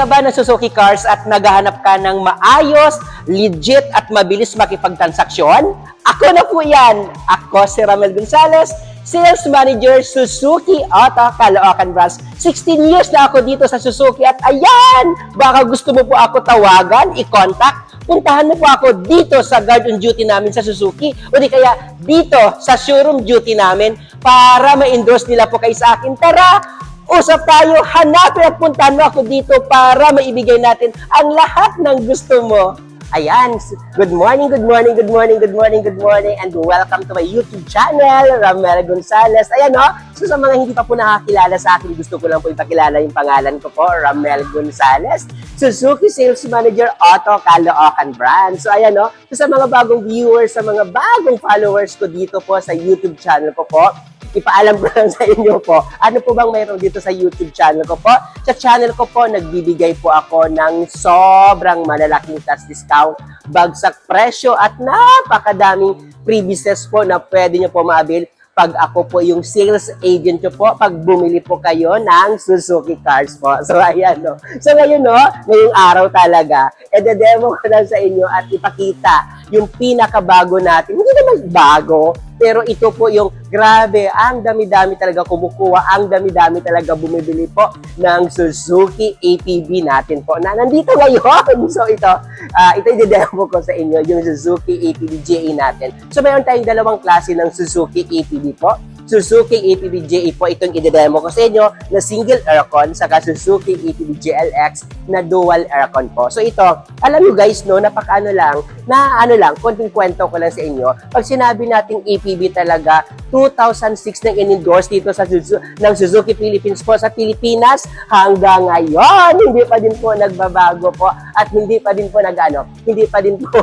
ka ba ng Suzuki cars at naghahanap ka ng maayos, legit at mabilis makipagtransaksyon? Ako na po yan! Ako si Ramel Gonzalez, Sales Manager Suzuki Auto Caloocan Branch. 16 years na ako dito sa Suzuki at ayan! Baka gusto mo po ako tawagan, i-contact, puntahan mo po ako dito sa guard on duty namin sa Suzuki o di kaya dito sa showroom duty namin para ma-endorse nila po kayo sa akin. Tara! Usap tayo, hanapin at puntahan mo ako dito para maibigay natin ang lahat ng gusto mo. Ayan, good morning, good morning, good morning, good morning, good morning, and welcome to my YouTube channel, Ramel Gonzalez. Ayan o, so sa mga hindi pa po nakakilala sa akin, gusto ko lang po ipakilala yung pangalan ko po, Ramel Gonzalez, Suzuki Sales Manager Auto Caloocan Brand. So ayan o, so sa mga bagong viewers, sa mga bagong followers ko dito po sa YouTube channel ko po, ipaalam ko lang sa inyo po, ano po bang mayroon dito sa YouTube channel ko po? Sa channel ko po, nagbibigay po ako ng sobrang malalaking tax discount, bagsak presyo at napakadaming freebies po na pwede nyo po maabil pag ako po yung sales agent nyo po, pag bumili po kayo ng Suzuki cars po. So, ayan, no. So, ngayon, no, ngayong araw talaga, ede-demo ko lang sa inyo at ipakita yung pinakabago natin. Hindi naman bago, pero ito po yung grabe, ang dami-dami talaga kumukuha, ang dami-dami talaga bumibili po ng Suzuki ATV natin po na nandito ngayon. So ito, ah, ito i-demo ko sa inyo, yung Suzuki ATV JA natin. So mayroon tayong dalawang klase ng Suzuki ATV po. Suzuki ATV JA po itong i-demo ko sa inyo na single aircon saka Suzuki ATV GLX na dual aircon po. So ito, alam nyo guys no, napakaano lang, na ano lang, konting kwento ko lang sa inyo. Pag sinabi nating APB talaga, 2006 nang in-endorse dito sa ng Suzuki Philippines po sa Pilipinas hanggang ngayon, hindi pa din po nagbabago po at hindi pa din po nag-ano, hindi pa din po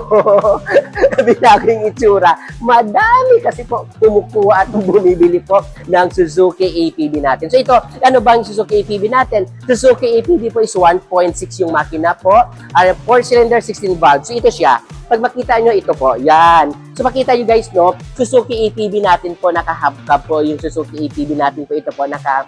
binago yung itsura. Madami kasi po kumukuha at bumibili po ng Suzuki APB natin. So ito, ano ba ang Suzuki APB natin? Suzuki APB po is 1.6 yung makina po, uh, 4-cylinder 16 valve. So ito siya. Pag makita nyo, ito po, yan. So makita nyo guys, no, Suzuki APB natin po, naka-hubcap po yung Suzuki APB natin po, ito po, naka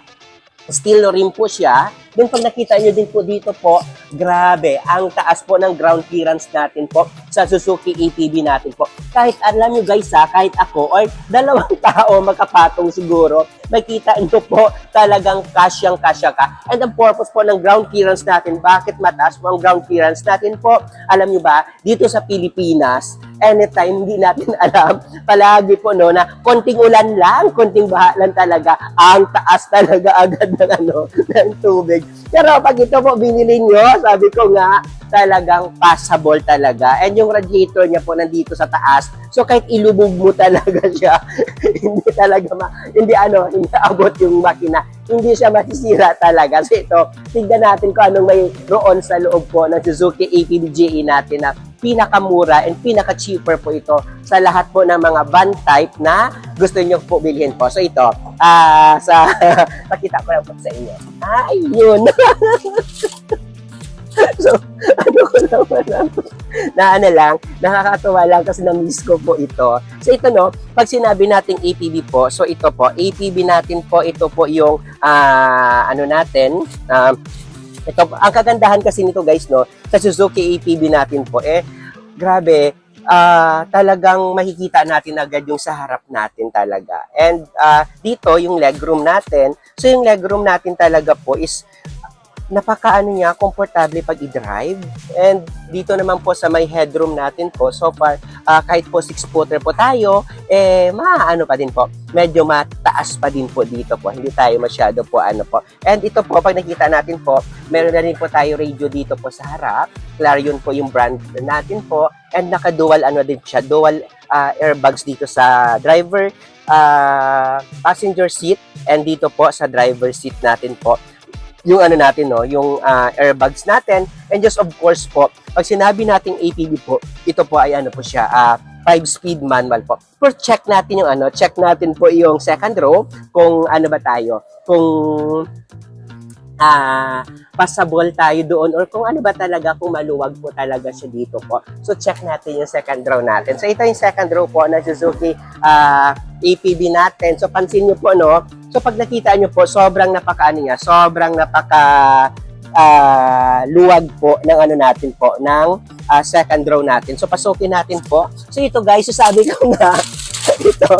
steel rim po siya. Then pag nakita nyo din po dito po, grabe, ang taas po ng ground clearance natin po sa Suzuki ATV natin po. Kahit alam nyo guys ha, kahit ako or dalawang tao magkapatong siguro, makita nyo po talagang kasyang kasya ka. And ang purpose po ng ground clearance natin, bakit mataas po ang ground clearance natin po? Alam nyo ba, dito sa Pilipinas, anytime hindi natin alam, palagi po no, na konting ulan lang, konting baha lang talaga, ang taas talaga agad ng ano, ng tubig. Pero pag ito po binili nyo, sabi ko nga, talagang passable talaga. And yung radiator niya po nandito sa taas. So kahit ilubog mo talaga siya, hindi talaga ma, hindi ano, hindi abot yung makina. Hindi siya masisira talaga. So ito, tignan natin kung anong may roon sa loob po ng Suzuki ATV GE natin na pinakamura and pinaka-cheaper po ito sa lahat po ng mga van type na gusto niyo po bilhin po. So ito, ah sa pakita ko lang po sa inyo. Ay, yun. so, ano ko naman lang, na ano lang, nakakatuwa lang kasi na-miss ko po ito. So ito no, pag sinabi nating APB po, so ito po, APB natin po, ito po yung, ah ano natin, um, ito, ang kagandahan kasi nito guys, no, sa Suzuki ATV natin po, eh, grabe, ah talagang makikita natin agad yung sa harap natin talaga. And ah, dito, yung legroom natin, so yung legroom natin talaga po is napakaano niya, komportable pag i-drive. And dito naman po sa may headroom natin po, so far, ah, kahit po 6 footer po tayo, eh, maano pa din po. Medyo mataas pa din po dito po. Hindi tayo masyado po ano po. And ito po, pag nakita natin po, meron na rin po tayo radio dito po sa harap. Clarion po yung brand natin po. And naka-dual ano din siya, dual ah, airbags dito sa driver ah, passenger seat and dito po sa driver seat natin po yung ano natin no, yung ah, airbags natin and just of course po, pag sinabi nating APB po, ito po ay ano po siya, ah 5-speed manual po. Pero check natin yung ano, check natin po yung second row kung ano ba tayo, kung ah passable tayo doon or kung ano ba talaga, kung maluwag po talaga siya dito po. So check natin yung second row natin. So ito yung second row po na Suzuki ah APB natin. So pansin nyo po no, so pag nakita nyo po, sobrang napaka ano niya, sobrang napaka ah, luwag po ng ano natin po, ng ah, second row natin. So pasukin natin po. So ito guys, so sabi ko nga, ito,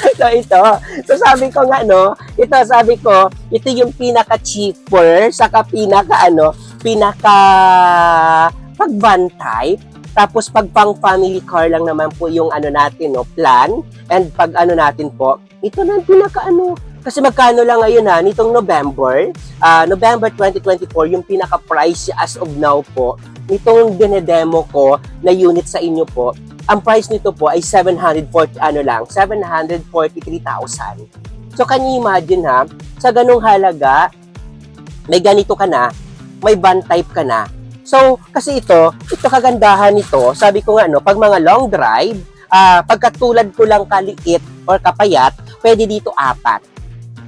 so ito, so sabi ko nga no, ito sabi ko, ito yung pinaka cheaper, saka pinaka ano, pinaka pag van type, tapos pag pang family car lang naman po yung ano natin no, plan, and pag ano natin po, ito na pinaka ano, kasi magkano lang ngayon ha, nitong November, ah, November 2024, yung pinaka price as of now po, nitong dinedemo ko na unit sa inyo po, ang price nito po ay 740 ano lang, 743,000. So can you imagine ha, sa ganung halaga, may ganito ka na, may van type ka na. So, kasi ito, ito kagandahan nito, sabi ko nga no, pag mga long drive, ah pagkatulad ko lang kaliit or kapayat, pwede dito apat.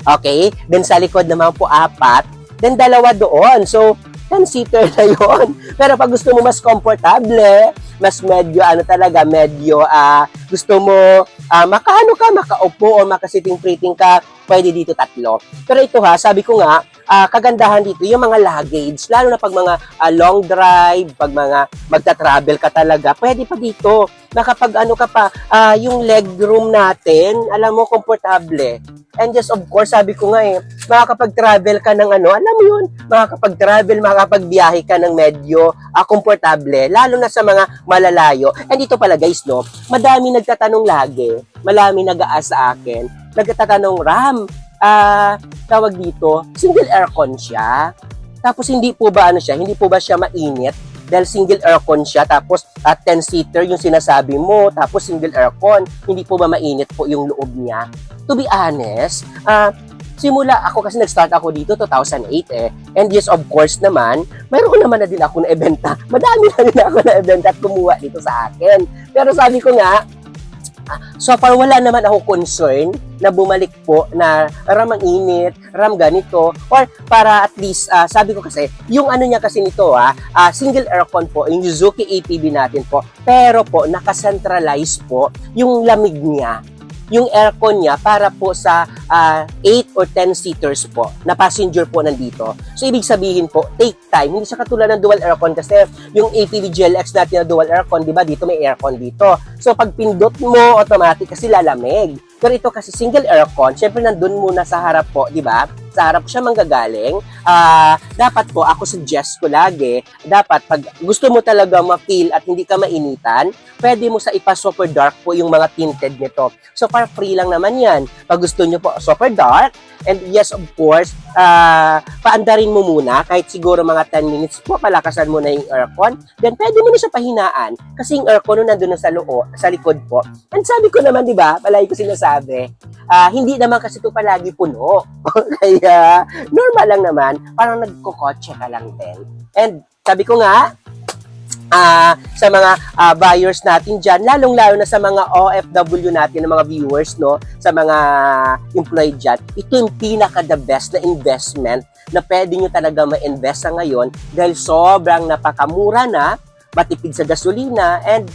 Okay? Then sa likod naman po apat, then dalawa doon. So, 10-seater na yon. Pero pag gusto mo mas komportable, mas medyo ano talaga, medyo ah gusto mo ah makaano ka, makaupo o makasiting-priting ka, pwede dito tatlo. Pero ito ha, sabi ko nga, ah, kagandahan dito, yung mga luggage, lalo na pag mga ah, long drive, pag mga magta-travel ka talaga, pwede pa dito. Nakapag ano ka pa, ah, yung leg room natin, alam mo, komportable. And just of course, sabi ko nga eh, makakapag-travel ka ng ano, alam mo yun, makakapag-travel, makakapagbiyahe ka ng medyo ah, komportable, lalo na sa mga malalayo. And dito pala guys, no, madami nagtatanong lagi, malami nag-aas sa akin, nagtatanong, Ram, ah, tawag dito, single aircon siya. Tapos hindi po ba ano siya, hindi po ba siya mainit? Dahil single aircon siya, tapos at 10-seater yung sinasabi mo, tapos single aircon, hindi po ba mainit po yung loob niya? To be honest, ah, simula ako kasi nag-start ako dito 2008 eh. And yes, of course naman, mayroon naman na din ako na ebenta. Madami na din ako na ebenta at kumuha dito sa akin. Pero sabi ko nga, ah, so far wala naman ako concern na bumalik po na ram ang init, ram ganito, or para at least, ah, sabi ko kasi, yung ano niya kasi nito ah, ah, single aircon po, yung Suzuki APB natin po, pero po, nakacentralize po yung lamig niya yung aircon niya para po sa 8 or 10 seaters po na passenger po nandito. So, ibig sabihin po, take time. Hindi siya katulad ng dual aircon kasi yung APV GLX natin na dual aircon, di ba? Dito may aircon dito. So, pag pindot mo, automatic kasi lalamig. Pero ito kasi single aircon, syempre nandun muna sa harap po, di ba? Sa harap siya manggagaling. Ah, dapat po, ako suggest ko lagi, dapat pag gusto mo talaga ma-feel at hindi ka mainitan, pwede mo sa ipa super dark po yung mga tinted nito. So, para free lang naman yan. Pag gusto nyo po super dark, and yes, of course, ah, paandarin mo muna, kahit siguro mga 10 minutes po, palakasan mo na yung aircon, then pwede mo na siya pahinaan, kasi yung aircon nun nandun na sa loo, sa likod po. And sabi ko naman, di ba, palagi ko sinasabi, ah, hindi naman kasi ito palagi puno. Kaya, normal lang naman, parang nagkokotse ka lang din. And sabi ko nga, ah sa mga ah, buyers natin dyan, lalong-lalo na sa mga OFW natin, ng mga viewers, no, sa mga employed dyan, ito yung pinaka the best na investment na pwede nyo talaga ma-invest sa ngayon dahil sobrang napakamura na, matipid sa gasolina, and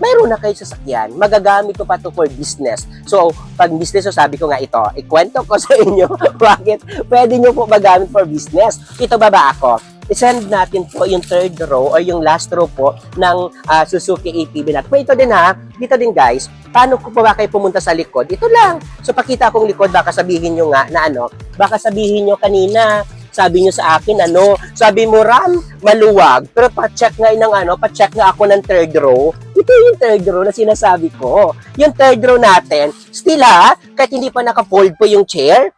mayroon na kayo sasakyan, magagamit ko pa to for business. So, pag business, so sabi ko nga ito, ikwento ko sa inyo bakit pwede nyo po magamit for business. Ito ba ba ako? I-send natin po yung third row or yung last row po ng ah, Suzuki ATV natin. Pero ito din ha, dito din guys, paano ko pa ba kayo pumunta sa likod? Ito lang. So, pakita kong likod, baka sabihin nyo nga na ano, baka sabihin nyo kanina, Sabi niyo sa akin, ano, sabi mo, Ram, maluwag. Pero pa-check nga ng ano, pa-check nga ako ng third row. Ito yung third row na sinasabi ko. Yung third row natin, still ha, kahit hindi pa naka-fold po yung chair,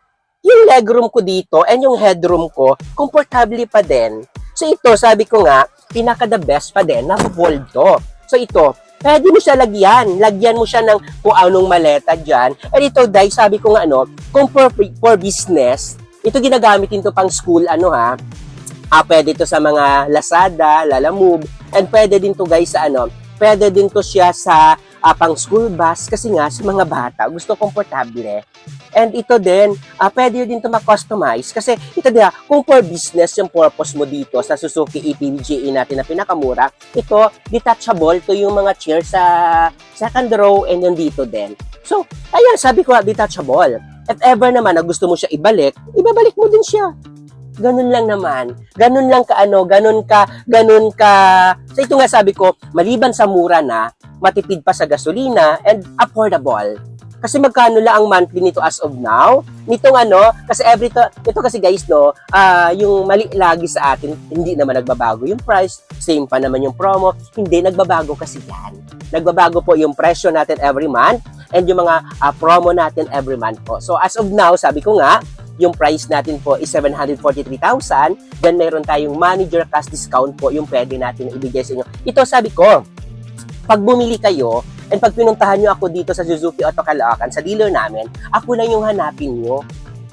yung legroom ko dito and yung headroom ko, komportable pa din. So ito, sabi ko nga, pinaka the best pa din, naka-fold to. So ito, pwede mo siya lagyan. Lagyan mo siya ng kung anong maleta dyan. And ito, dahil sabi ko nga ano, kung for, for business, ito ginagamit din to pang school, ano ha, ah, pwede to sa mga Lazada, Lalamove, and pwede din to guys sa ano, pwede din to siya sa ah, pang school bus kasi nga sa mga bata, gusto komportable. And ito din, ah, pwede din to ma-customize kasi ito din, ah, kung for business yung purpose mo dito sa Suzuki EPVGE natin na pinakamura, ito, detachable to yung mga chair sa second row and yung dito din. So, ayan, sabi ko, detachable. If ever naman na gusto mo siya ibalik, ibabalik mo din siya. Ganun lang naman. Ganun lang ka ano, ganun ka, ganun ka. So ito nga sabi ko, maliban sa mura na, matipid pa sa gasolina and affordable. Kasi magkano lang ang monthly nito as of now? Nitong ano, kasi every to, ito kasi guys no, ah yung mali lagi sa atin, hindi naman nagbabago yung price, same pa naman yung promo, hindi nagbabago kasi yan. Nagbabago po yung presyo natin every month and yung mga ah, promo natin every month po. So as of now, sabi ko nga, yung price natin po is 743,000. Then meron tayong manager cash discount po yung pwede natin ibigay sa inyo. Ito sabi ko, pag bumili kayo, and pag pinuntahan nyo ako dito sa Suzuki Auto Caloocan, sa dealer namin, ako lang yung hanapin nyo.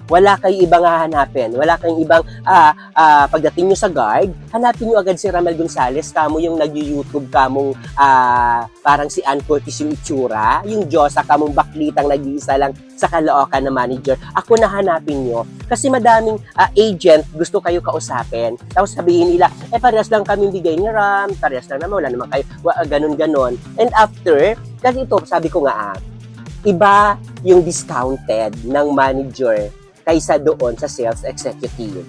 Wala kayong ibang hahanapin. Wala kayong ibang, ah, ah, pagdating nyo sa guard, hanapin nyo agad si Ramel Gonzales, kamo yung nag-YouTube, kamong ah, parang si Ann Curtis yung itsura, yung Diyosa, kamong baklitang nag-iisa lang sa Caloocan na manager. Ako na hanapin nyo. Kasi madaming ah, agent gusto kayo kausapin. Tapos sabihin nila, eh parehas lang kami bigay ni Ram, parehas lang naman, wala naman kayo, ganun-ganon. And after, kasi ito, sabi ko nga, ah, iba yung discounted ng manager kaysa doon sa sales executive.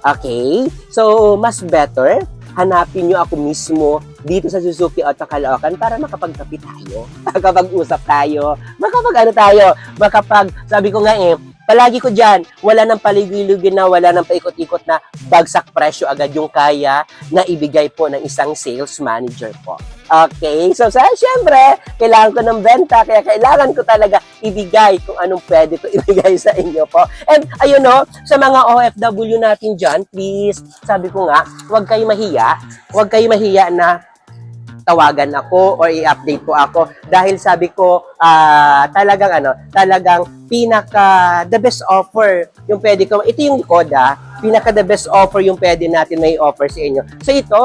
Okay? So, mas better, hanapin nyo ako mismo dito sa Suzuki Auto Caloocan para makapagkapi tayo, makapag-usap tayo, makapag ano tayo, makapag, sabi ko nga eh, palagi ko dyan, wala nang paligilugin na, wala nang paikot-ikot na bagsak presyo agad yung kaya na ibigay po ng isang sales manager po. Okay, so sa syempre, kailangan ko ng benta, kaya kailangan ko talaga ibigay kung anong pwede ko ibigay sa inyo po. And ayun no, sa mga OFW natin dyan, please, sabi ko nga, huwag kayo mahiya, huwag kayo mahiya na tawagan ako or i-update po ako. Dahil sabi ko ah, talagang ano talagang pinaka the best offer yung pwede ko. Ito yung likod pinaka the best offer yung pwede natin may offer sa inyo. So ito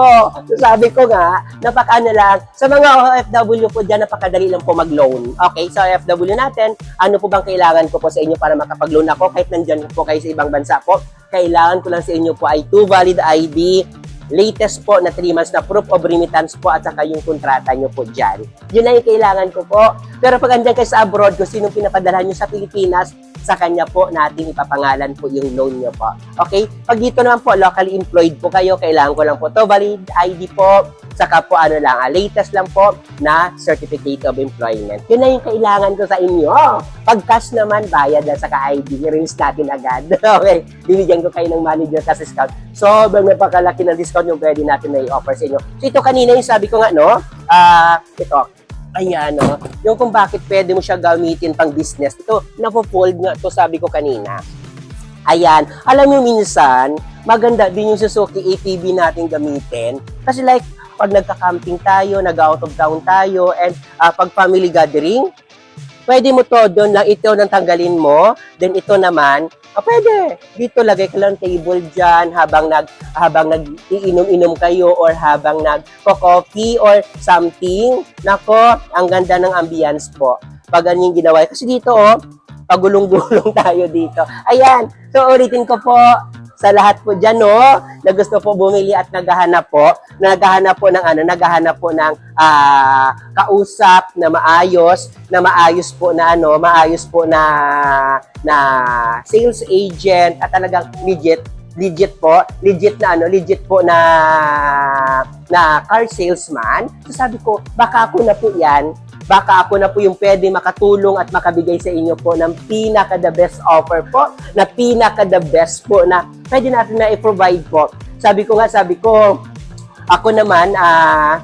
sabi ko nga napaka ano lang sa mga OFW po dyan napakadali lang po mag-loan. Okay sa OFW natin ano po bang kailangan ko po sa inyo para makapag-loan ako? Kahit nandyan po kayo sa ibang bansa po kailangan ko lang sa inyo po ay two valid ID latest po na 3 months na proof of remittance po at saka yung kontrata nyo po dyan. Yun lang yung kailangan ko po. Pero pag andyan kayo sa abroad, kung sinong pinapadala nyo sa Pilipinas, sa kanya po natin ipapangalan po yung loan nyo po. Okay? Pag dito naman po, locally employed po kayo, kailangan ko lang po to valid ID po, saka po ano lang, ah, latest lang po na certificate of employment. Yun lang yung kailangan ko sa inyo. Pag cash naman, bayad na saka ID, i-rinse natin agad. okay? Binigyan ko kayo ng manager kasi discount. Sobrang napakalaki ng discount yung pwede natin na i-offer sa inyo. So ito kanina yung sabi ko nga, no? Ah, ito, Ayan, no? Yung kung bakit pwede mo siya gamitin pang business. Ito, napo-fold nga to sabi ko kanina. Ayan. Alam mo minsan, maganda din yung Suzuki ATV natin gamitin. Kasi like, pag nagka-camping tayo, nag-out of town tayo, and ah, pag family gathering, pwede mo to doon lang ito nang tanggalin mo. Then ito naman, ah, pwede. Dito lagay ka lang table dyan habang nag habang nag-iinom-inom kayo or habang nag-coffee or something. Nako, ang ganda ng ambience po. Pag ganyan ginawa. Kasi dito, oh, pagulong-gulong tayo dito. Ayan. So, ulitin ko po sa lahat po dyan, no, na gusto po bumili at naghahanap po, naghahanap po ng ano, naghahanap po ng ah, kausap na maayos, na maayos po na ano, maayos po na na sales agent at talagang legit legit po, legit na ano, legit po na na car salesman. So sabi ko, baka ako na po 'yan. Baka ako na po yung pwede makatulong at makabigay sa inyo po ng pinaka the best offer po, na pinaka the best po na pwede natin na i-provide po. Sabi ko nga, sabi ko, ako naman, ah,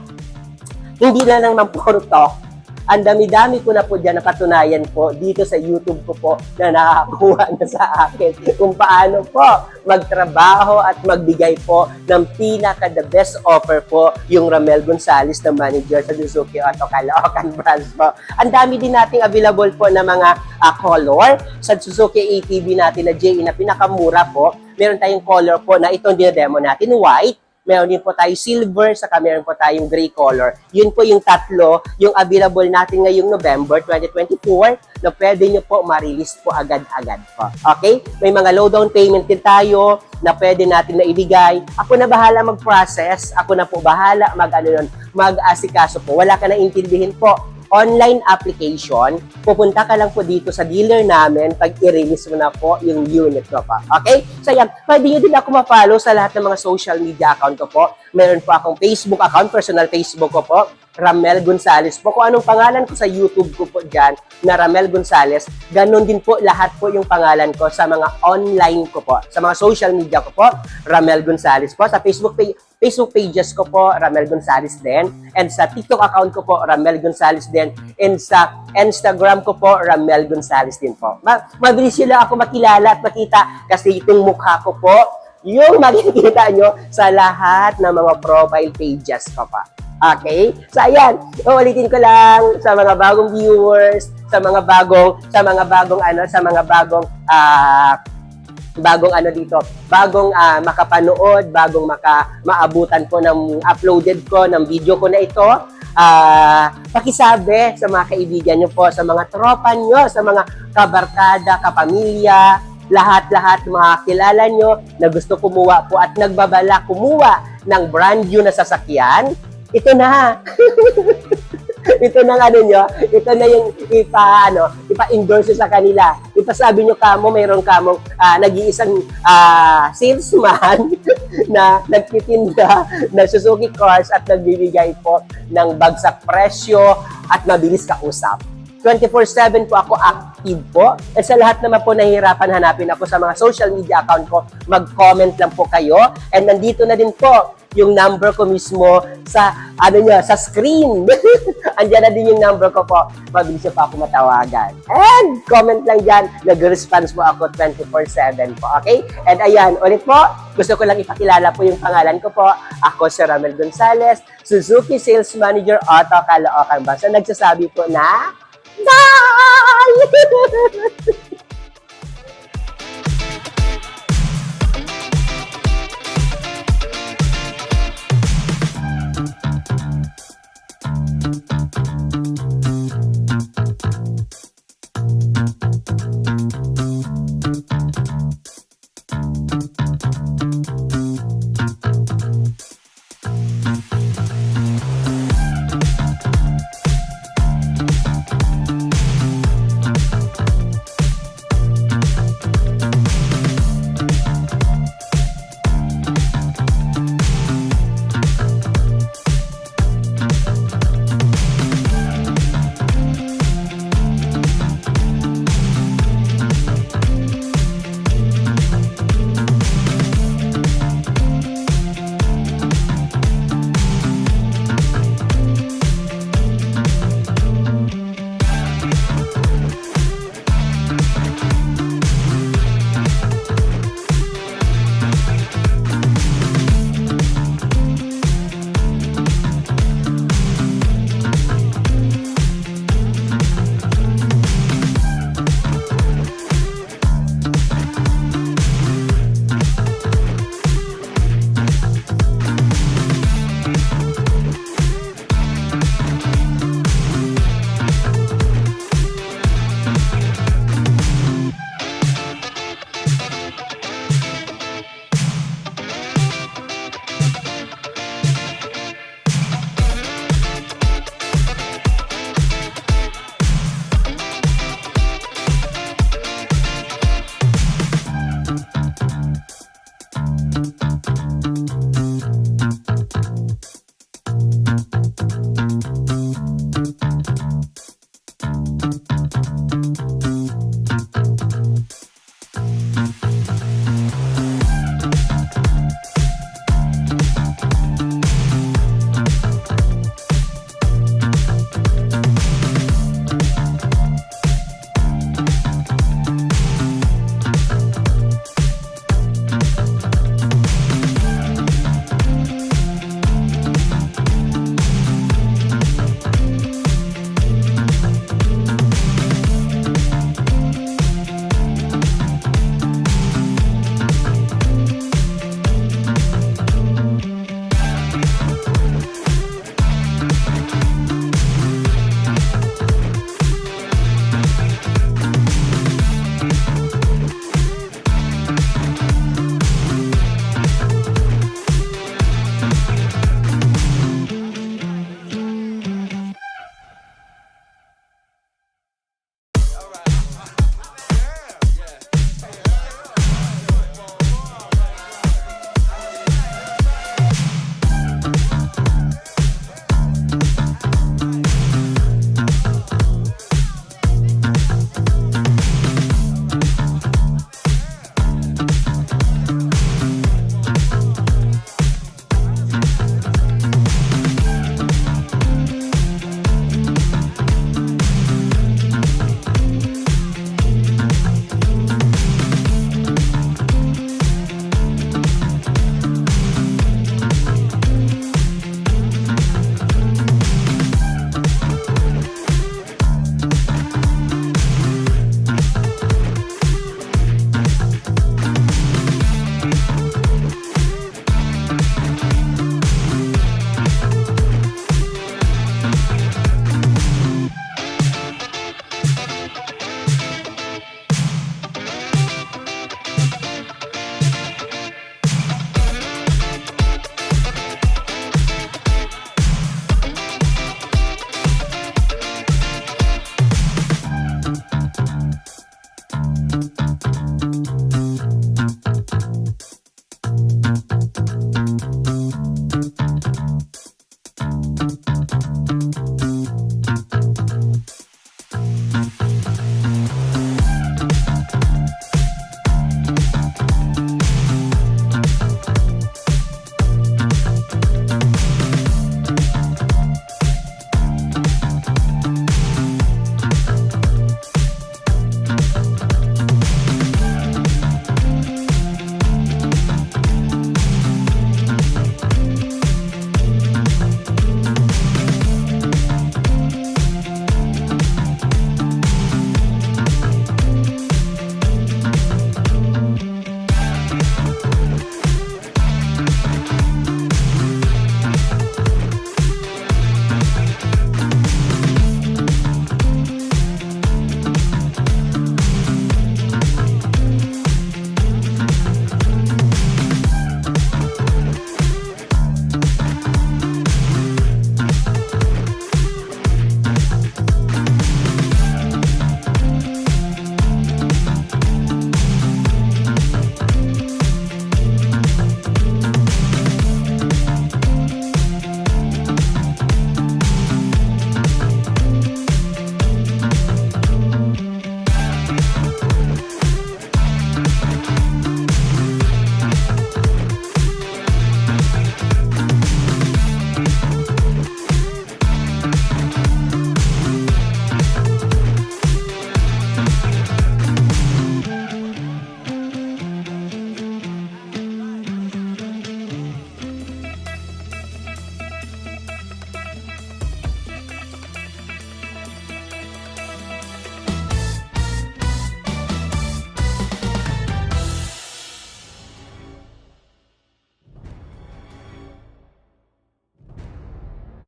hindi na lang ng puro talk. Ang dami-dami ko na po dyan napatunayan po dito sa YouTube ko po na nakakuha na sa akin kung paano po magtrabaho at magbigay po ng pinaka the best offer po yung Ramel Gonzalez na manager sa Suzuki Auto Caloocan branch po. Ang dami din nating available po na mga ah, color sa Suzuki ATV natin na JE na pinakamura po. Meron tayong color po na itong dinademo natin, white, meron din po tayo silver, saka meron po tayong gray color. Yun po yung tatlo, yung available natin ngayong November 2024 na pwede nyo po ma-release po agad-agad po. Okay? May mga low down payment din tayo na pwede natin na ibigay. Ako na bahala mag-process. Ako na po bahala mag, ano yun, mag-asikaso po. Wala ka na intindihin po online application, pupunta ka lang po dito sa dealer namin pag i-release mo na po yung unit ko pa. Okay? So yan, pwede nyo din ako ma-follow sa lahat ng mga social media account ko po. Meron po akong Facebook account, personal Facebook ko po, Ramel Gonzales po. Kung anong pangalan ko sa YouTube ko po dyan, na Ramel Gonzales, ganun din po lahat po yung pangalan ko sa mga online ko po. Sa mga social media ko po, Ramel Gonzales po. Sa Facebook page, Facebook pages ko po, Ramel Gonzales din. And sa TikTok account ko po, Ramel Gonzales din. And sa Instagram ko po, Ramel Gonzales din po. Ma mabilis sila ako makilala at makita kasi itong mukha ko po, yung makikita nyo sa lahat ng mga profile pages ko pa. Okay? So ayan, uulitin ko lang sa mga bagong viewers, sa mga bagong sa mga bagong ano, sa mga bagong ah bagong ano dito, bagong ah, makapanood, bagong maka maabutan po ng uploaded ko ng video ko na ito. Ah, pakisabi sa mga kaibigan nyo po, sa mga tropa nyo, sa mga kabarkada, kapamilya, lahat-lahat mga kilala nyo na gusto kumuha po at nagbabala kumuha ng brand new na sasakyan, ito na. ito na ano nyo, ito na yung ipa, ano, ipa-endorse sa kanila. Ipasabi nyo kamo, mayroon kamong ah, nag-iisang ah, salesman na nagtitinda ng Suzuki cars at nagbibigay po ng bagsak presyo at mabilis kausap. 24-7 po ako active po. At sa lahat naman po nahihirapan hanapin ako sa mga social media account ko, mag-comment lang po kayo. And nandito na din po yung number ko mismo sa ano nyo, sa screen. Andiyan na din yung number ko po. Mabilis pa ako matawagan. And comment lang dyan. Nag-response po ako 24-7 po. Okay? And ayan, ulit po, gusto ko lang ipakilala po yung pangalan ko po. Ako si Ramel Gonzalez, Suzuki Sales Manager Auto Caloocan Basta nagsasabi po na Bye!